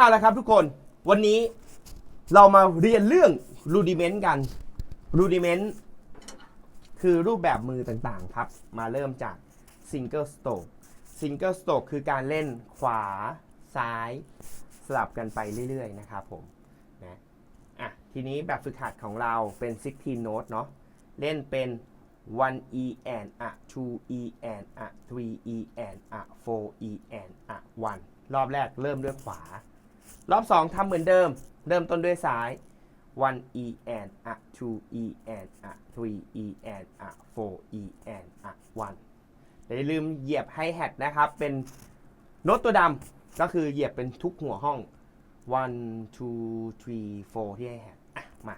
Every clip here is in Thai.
เอาละครับทุกคนวันนี้เรามาเรียนเรื่องรูดิเมนต์กันรูดิเมนต์คือรูปแบบมือต่างๆครับ มาเริ่มจากซิงเกิลสโต k ซิงเกิลสโต k คือการเล่นขวาซ้าย สลับกันไปเรื่อยๆ นะครับผมนะอะทีนี้แบบฝึกหัดของเราเป็น 16 note เนาะเล่นเป็น 1 e and a 2 e and a 3 e and a 4 e and a 1รอบแรกเริ่มด้วยขวา รอบ 2ทำเหมือนเดิม เริ่มต้นด้วยซ้าย 1 e and a 2 e and a 3 e and a 4 e and a 1อย่าลืมเหยียบไฮแฮทนะครับ เป็นโน้ตตัวดำก็คือเหยียบเป็นทุกหัวห้อง one two three four ที่ไฮแฮทอะมา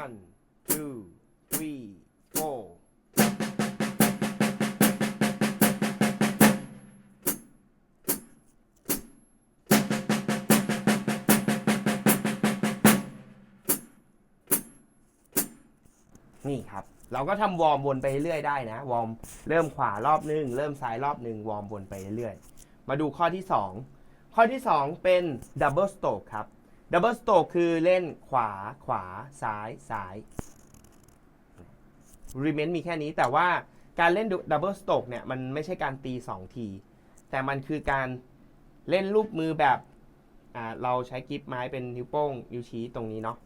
one two three นี่ครับ เราก็ทำวอร์มวนไปเรื่อยได้นะ วอร์มเริ่มขวารอบหนึ่งเริ่มซ้ายรอบหนึ่งวอร์มวนไปเรื่อย มาดูข้อที่ 2 ข้อที่ 2 เป็นดับเบิลสโต k ครับดับเบิลสโต k คือเล่นขวาขวาซ้ายซ้ายรีเมนมีแค่นี้แต่ว่าการเล่นดับเบิลสโต k เนี่ย มันไม่ใช่การตี 2 ที แต่มันคือการเล่นรูปมือแบบเราใช้กิฟไม้เป็นนิ้วโป้งนิ้วชี้ตรงนี้เนาะ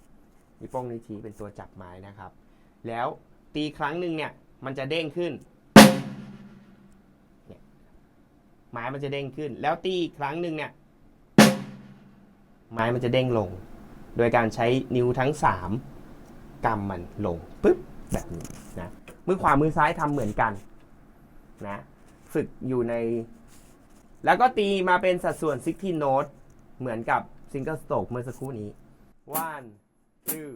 นิ้วโป้งนิ้วชี้เป็นตัวจับไม้นะครับ แล้วตีครั้งหนึ่งเนี่ยมันจะเด้งขึ้นเนี่ยไม้มันจะเด้งขึ้น แล้วตีอีกครั้งหนึ่งเนี่ย ไม้มันจะเด้งลง โดยการใช้นิ้วทั้งสามกำมันลงปึ๊บแบบนี้นะมือขวามือซ้ายทำเหมือนกันนะฝึกอยู่ใน แล้วก็ตีมาเป็นสัดส่วน16โน้ตเหมือนกับ Single Stroke เมื่อสักครู่นี้ one two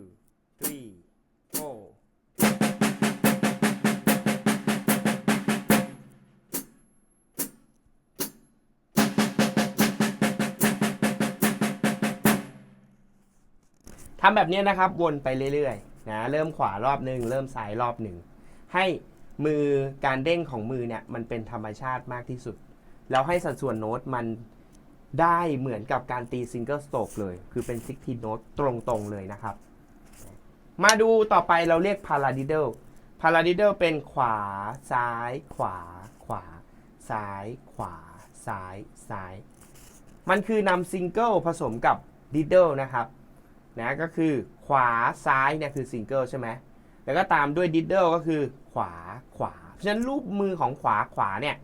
three ทำแบบนี้นะครับวนไปเรื่อยๆนะเริ่มขวารอบหนึ่งเริ่มซ้ายรอบหนึ่งให้มือการเด้งของมือเนี่ยมันเป็นธรรมชาติมากที่สุด แล้วให้สัดส่วนโน้ตมันได้เหมือนกับการตีซิงเกิลสโต k เลยคือเป็น16โน้ตตรงๆเลยนะครับ มาดูต่อไปเราเรียกพาราดิเดลพาราดิเดลเป็นขวาซ้าย ขวา ขวา ซ้าย ขวา ซ้าย ซ้าย มันคือนำซิงเกิลผสมกับดิเดลนะครับ นะก็คือขวาซ้ายเนี่ยคือซิงเกิลใช่ไหมแล้วก็ตามด้วยดิดเดิลก็คือขวาขวา เพราะฉะนั้นรูปมือของขวาขวาเนี่ย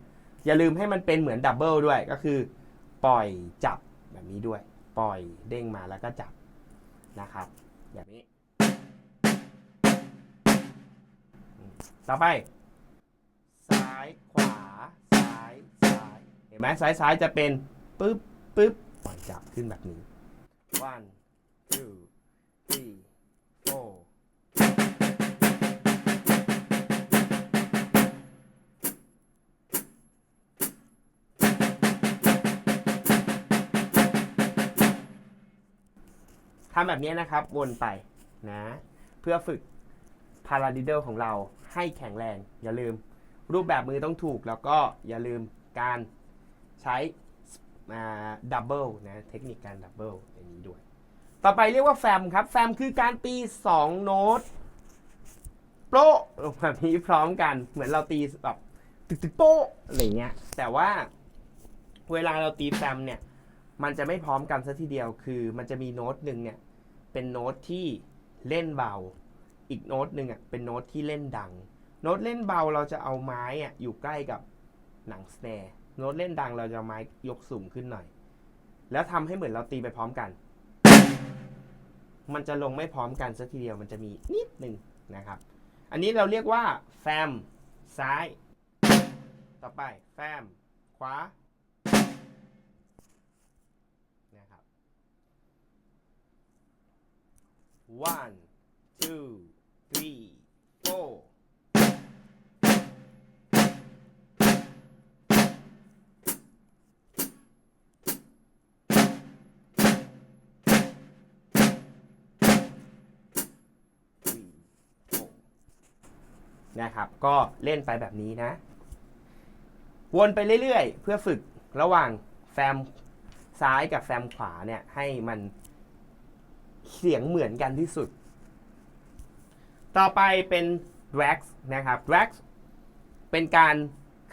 อย่าลืมให้มันเป็นเหมือนดับเบิลด้วยก็คือ ปล่อยจับแบบนี้ด้วย ปล่อยเด้งมาแล้วก็จับนะครับ แบบนี้ ต่อไป ซ้ายขวา ซ้ายซ้ายเห็นไหมซ้ายซ้ายจะเป็นปึ๊บปึ๊บปล่อยจับขึ้นแบบนี้ one two three four ทำแบบนี้นะครับวนไปนะ เพื่อฝึกพาราดิเดลของเราให้แข็งแรง อย่าลืม รูปแบบมือต้องถูกแล้วก็อย่าลืมการใช้ดับเบิลนะ เทคนิคการดับเบิลอย่างนี้ด้วย ต่อไปเรียกว่าแฟมครับ แฟมคือการตี 2 โน้ตโป๊ะแบบนี้พร้อมกัน เหมือนเราตีแบบตึกตึกโป๊ะอะไรเงี้ย แต่ว่าเวลาเราตีแฟมเนี่ย มันจะไม่พร้อมกันซะทีเดียว คือมันจะมีโน้ตหนึ่งเนี่ย เป็นโน้ตที่เล่นเบา อีกโน้ตหนึ่งอะ เป็นโน้ตที่เล่นดัง โน้ตเล่นเบาเราจะเอาไม้อะอยู่ใกล้กับหนังสแนร์ โน้ตเล่นดังเราจะเอาไม้ยกสูงขึ้นหน่อย แล้วทำให้เหมือนเราตีไปพร้อมกัน มันจะลงไม่พร้อมกันสักทีเดียวมันจะมีนิดหนึ่งนะครับ อันนี้เราเรียกว่าแฟมซ้าย ต่อไปแฟมขวานะครับ one two three นะครับ ก็เล่นไปแบบนี้นะ วนไปเรื่อยๆ เพื่อฝึกระหว่างแฟมซ้ายกับแฟมขวาเนี่ยให้มันเสียงเหมือนกันที่สุด ต่อไปเป็น wax นะครับ wax เป็นการ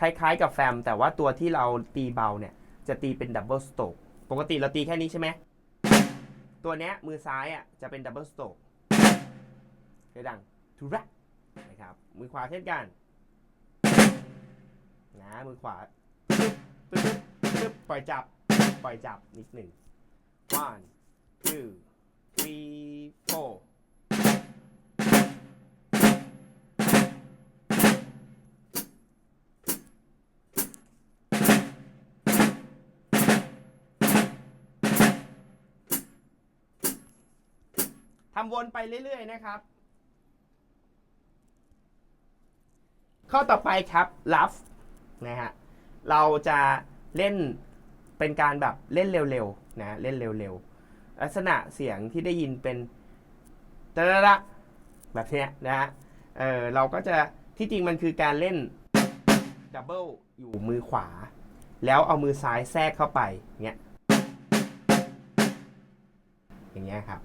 คล้ายๆกับแฟม แต่ว่าตัวที่เราตีเบาเนี่ย จะตีเป็นดับเบิลสโต k ปกติเราตีแค่นี้ใช่ไหม ตัวเนี้ยมือซ้ายอะจะเป็นดับเบิลสโต k เสียงดังทุรัก นะครับ มือขวาเช่นกันนะมือขวาตึ๊บตึ๊บตึ๊บปล่อยจับ ปล่อยจับนิดหนึ่ง one two three four ทำวนไปเรื่อย ๆ นะครับ ข้อต่อไปครับ rough นะฮะ เราจะเล่นเป็นการแบบเล่นเร็วๆนะ เล่นเร็วๆ ลักษณะเสียงที่ได้ยินเป็นตะระแบบเนี้ยนะฮะ เออเราก็จะที่จริงมันคือการเล่นดับเบิลอยู่มือขวา แล้วเอามือซ้ายแทรกเข้าไปเงี้ยอย่างเงี้ยครับ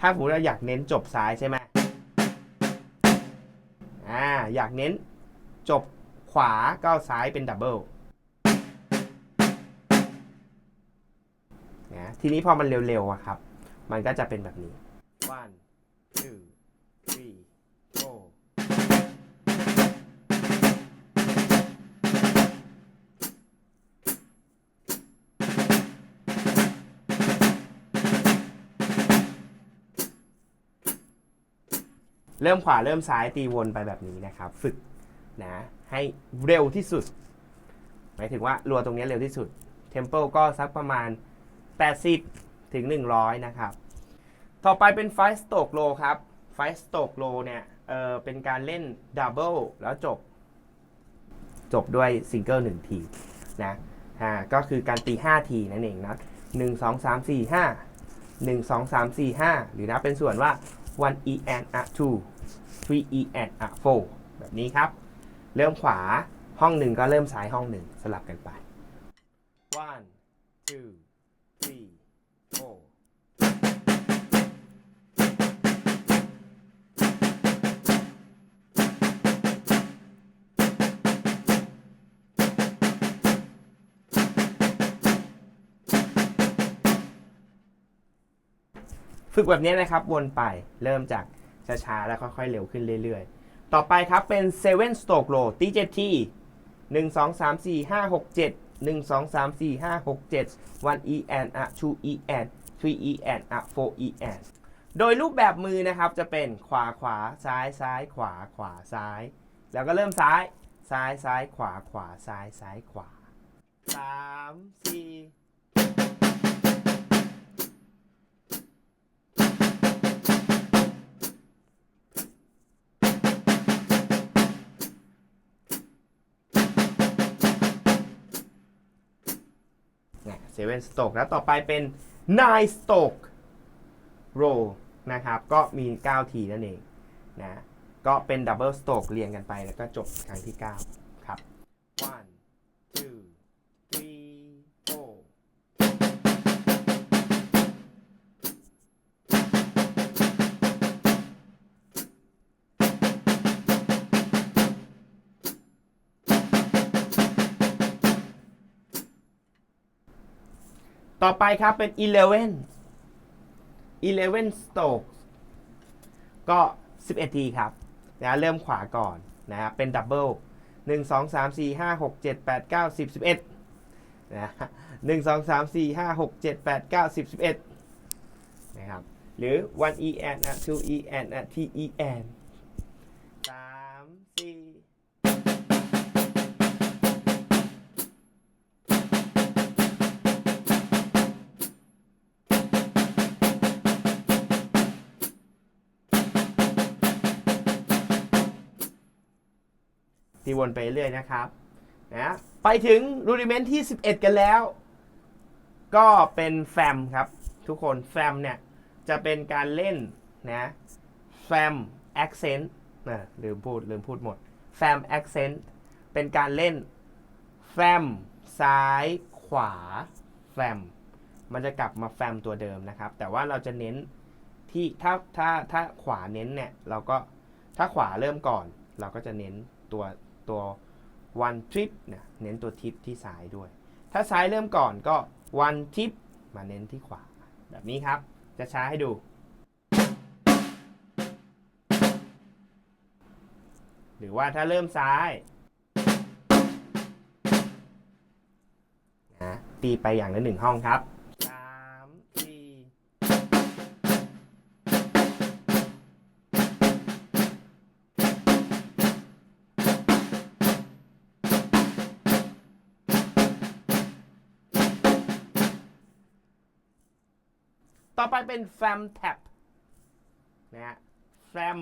ถ้าสมเราอยากเน้นจบซ้ายใช่ไหมอ่าอยากเน้น จบขวาก็เอาซ้ายเป็นดับเบิลนะทีนี้พอมันเร็วๆอะครับ มันก็จะเป็นแบบนี้ one two three four เริ่มขวาเริ่มซ้ายตีวนไปแบบนี้นะครับ ฝึก นะให้เร็วที่สุด หมายถึงว่ารัวตรงนี้เร็วที่สุดเทม p ปก็สักประมาณ 80 ถึง 100 นะครับ ต่อไปเป็นไฟสโตกโลครับไฟสโตกโลเนี่ยเออเป็นการเล่นดับเบิลแล้วจบ จบด้วยซิงเกิลหนึ่งทีนะอ่าก็คือการตี 5 ทีนั่นเองนะ1 2 3 4 5 1 2 3 4 5หรือนะเป็นส่วนว่า1 e and a 2 3 e and a 4แบบนี้ครับ เริ่มขวาห้องหนึ่งก็เริ่มซ้ายห้องหนึ่งสลับกันไป one two three four ฝึกแบบนี้นะครับวนไปเริ่มจากช้าๆแล้วค่อยๆเร็วขึ้นเรื่อยๆ ต่อไปครับเป็น7 stroke low ตี7ที1 2 3 4 5 6 7 1 2 3 4 5 6 7 1 e and a 2 e and 3 e and a 4 e and โดยรูปแบบมือนะครับจะเป็นขวาขวาซ้ายซ้ายขวาขวาซ้าย แล้วก็เริ่มซ้าย ซ้ายซ้ายขวาขวาซ้ายซ้ายขวา3 4 เซเว่นสโตกแล้วต่อไปเป็นนายสโตกโรนะครับ ก็มี 9 ทีนั่นเองนะก็เป็นดับเบิลสโตกเรียงกันไปแล้วก็จบครั้งที่ 9 ต่อไปครับเป็น11 11 strokes ก็ 11 ทีครับนะเริ่มขวาก่อนนะครับเป็นดับเบิล1 2 3 4 5 6 7 8 9 10 11นะ1 2 3 4 5 6 7 8 9 10 11นะครับหรือ1 e and 2 e and 3 e and ตีวนไปเรื่อยนะครับนะไปถึงรูดิเมนที่ 11 กันแล้ว ก็เป็นแฟมครับ ทุกคนแฟมเนี่ย จะเป็นการเล่นนะแฟมแอคเซนต์นะลืมพูด ลืมพูดหมดแฟมแอคเซนต์เป็นการเล่นแฟมซ้ายขวาแฟมมันจะกลับมาแฟมตัวเดิมนะครับ แต่ว่าเราจะเน้นที่ถ้าถ้าถ้าขวาเน้นเนี่ย เราก็ถ้าขวาเริ่มก่อน เราก็จะเน้นตัว ตัว one trip เนี่ยเน้นตัวทิปที่ซ้ายด้วย ถ้าซ้ายเริ่มก่อนก็ one trip มาเน้นที่ขวา แบบนี้ครับ จะช้าให้ดู หรือว่าถ้าเริ่มซ้ายนะตีไปอย่างละหนึ่งห้องครับ ต่อไปเป็นแฟมแท็บนะฮะแฟม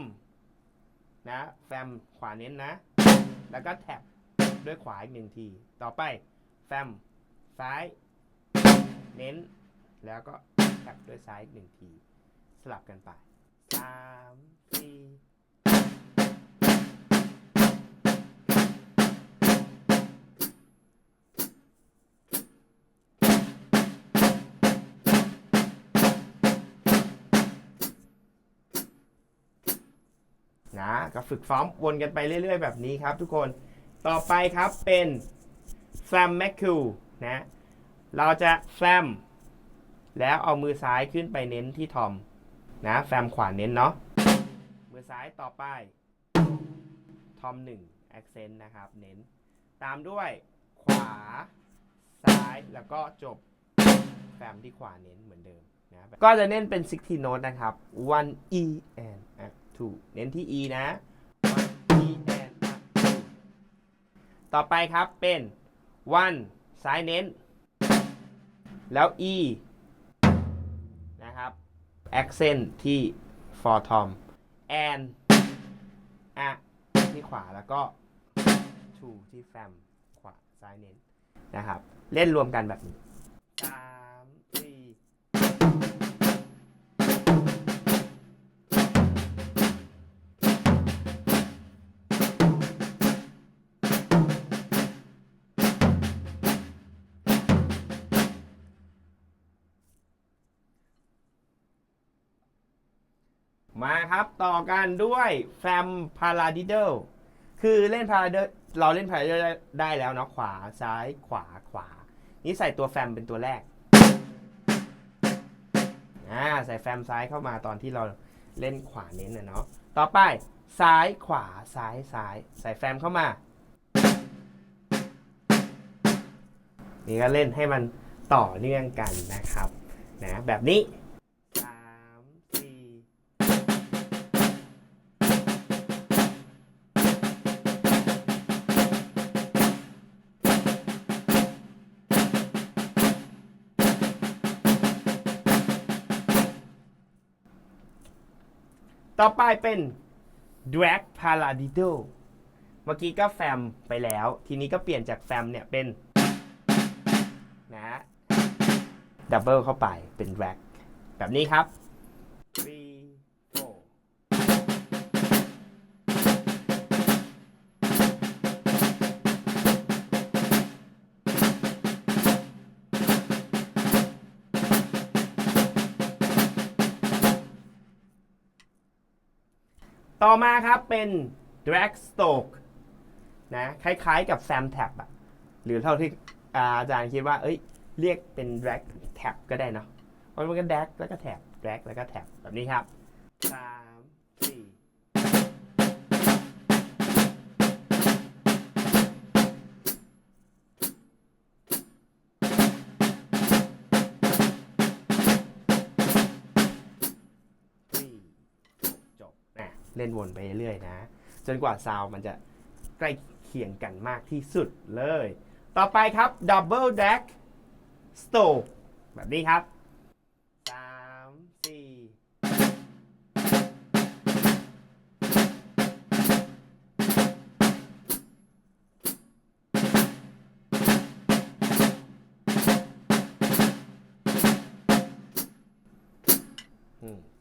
นะแฟมขวาเน้นนะ แล้วก็แท็บด้วยขวาอีกหนึ่งที ต่อไปแฟมซ้าย เน้น แล้วก็แท็บด้วยซ้ายอีกหนึ่งที สลับกันไปสามสี่ นะ ก็ฝึกซ้อมวนกันไปเรื่อยๆ แบบนี้ครับทุกคน ต่อไปครับเป็นแฟมแมคคิวนะ เราจะแฟมแล้วเอามือซ้ายขึ้นไปเน้นที่ทอมนะแฟมขวาเน้นเนาะ มือซ้ายต่อไป ทอม1 accent นะครับ เน้น ตามด้วยขวา ซ้าย แล้วก็จบแฟมที่ขวาเน้นเหมือนเดิมนะ ก็จะเน้นเป็น 16 note นะครับ one E and two เน้นที่ E นะ one E and a two ต่อไปครับเป็น one ซ้ายเน้น แล้ว E นะครับ accent ที่ for Tom and a ที่ขวาแล้วก็ two ที่ fam ขวาซ้ายเน้นนะครับ เล่นรวมกันแบบนี้ มาครับต่อกันด้วยแฟมพาราดิเดลคือเล่นพาราเดลเราเล่นพาราเดลได้แล้วเนาะขวาซ้ายขวาขวา นี่ใส่ตัวแฟมเป็นตัวแรกอ่าใส่แฟมซ้ายเข้ามาตอนที่เราเล่นขวาเน้นนะเนาะต่อไปซ้ายขวาซ้ายซ้าย ใส่แฟมเข้ามา นี่ก็เล่นให้มันต่อเนื่องกันนะครับนะแบบนี้ ต่อไปเป็น drag paradiddle เมื่อกี้ก็แฟมไปแล้ว ทีนี้ก็เปลี่ยนจากแฟมเนี่ยเป็นนะดับเบิลเข้าไปเป็น drag แบบนี้ครับ ต่อมาครับเป็น drag stroke นะคล้ายๆกับ Sam tag อะหรือเท่าที่อาจารย์คิดว่า เอ้ย เรียกเป็น drag tag ก็ได้เนาะเพราะมันก็ drag แล้วก็ tag drag แล้วก็ tag แบบนี้ครับ เล่นวนไปเรื่อยๆนะ จนกว่าซาวมันจะใกล้เคียงกันมากที่สุดเลย ต่อไปครับ Double Drag Stroke แบบนี้ครับสามสี่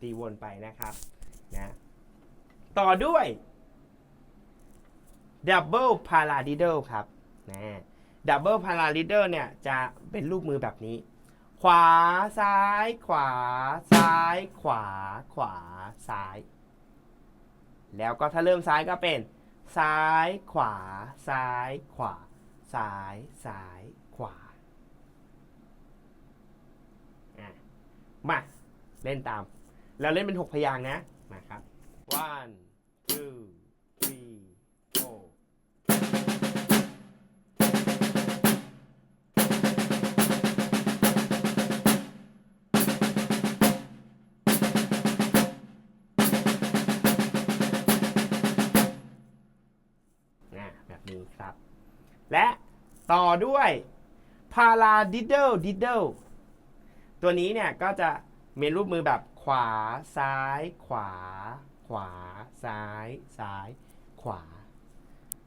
ตีวนไปนะครับ ต่อด้วย Double p a r a d i d l e ครับนะ Double Paradiddle เนี่ยจะเป็นรูปมือแบบนี้ ขวาซ้าย ขวา ซ้าย ขวา ขวา ซ้าย แล้วก็ถ้าเริ่มซ้ายก็เป็น ซ้าย ขวา ซ้าย ขวา ซ้าย ซ้าย ขวา มา เล่นตามแล้วเล่นเป็นหกพยางนะ มาครับ one two three four นะแบบนี้ครับ และต่อด้วย paradiddle diddle ตัวนี้เนี่ยก็จะมีรูปมือแบบขวาซ้ายขวา ขวา ซ้าย ซ้าย ขวา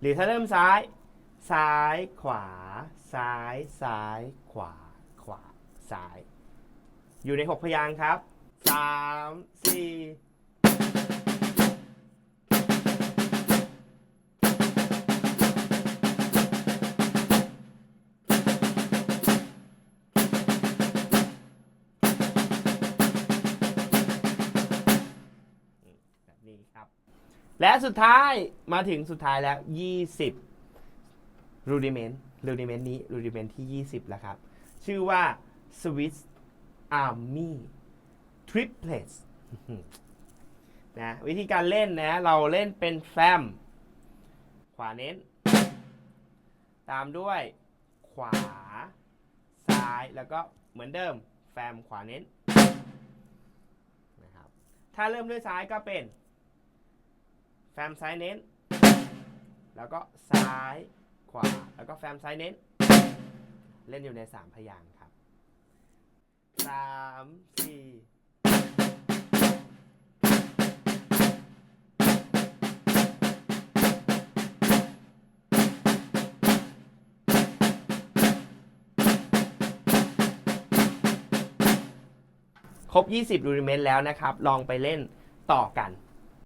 หรือถ้าเริ่มซ้าย ซ้าย ขวา ซ้าย ซ้าย ขวา ขวา ซ้าย อยู่ใน 6 พยางค์ครับ 3 4 และสุดท้ายมาถึงสุดท้ายแล้ว 20 rudiment rudiment นี้ rudiment ที่ 20 แล้วครับ ชื่อว่า Swiss Army Triplets นะวิธีการเล่นนะ เราเล่นเป็นแฟม ขวาเน้น ตามด้วยขวา ซ้ายแล้วก็เหมือนเดิม แฟมขวาเน้นนะครับถ้าเริ่มด้วยซ้ายก็เป็น แฟมซ้ายเน้น แล้วก็ซ้ายขวา แล้วก็แฟมซ้ายเน้น เล่นอยู่ใน 3 พยางค์ครับ 3 4ครบ 20 รูดิเมนต์แล้วนะครับ ลองไปเล่นต่อกัน